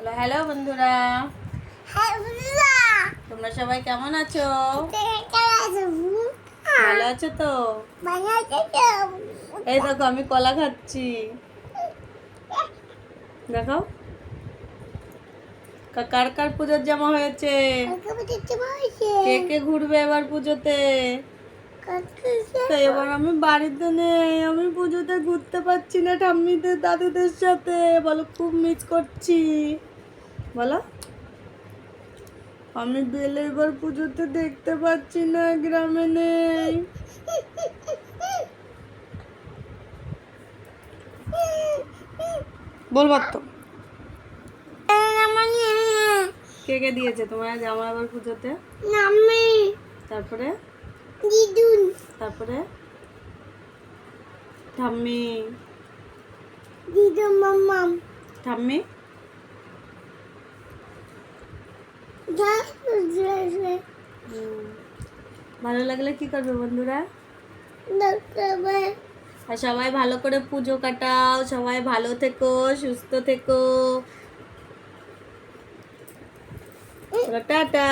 Hello hello বন্ধুরা। তোমরা সবাই কেমন আছো? ভালো আছো তো? এই দেখো আমি কলা খাচ্ছি। দেখো কার কার পুজোর জামা হয়েছে? কে কে ঘুরবে এবার পুজোতে? তো এবার আমি বাড়িতে নেই আমি পুজোতে ঘুরতে পারছি না ঠাম্মিদের দাদুদের সাথে। বলো খুব মিস করছি। বলো। আমি বেলে এবার পুজোতে দেখতে পাচ্ছি না গ্রামে নেই। বলবার তো কে কে দিয়েছে তোমার জামা এবার পুজোতে? তারপরে? তারপরে? ঠাম্মি। ঠাম্মি? ভালো লাগলে কি করবে বন্ধুরা? আর সবাই ভালো করে পুজো কাটাও সবাই ভালো থেকো সুস্থ থেকো। টাটা।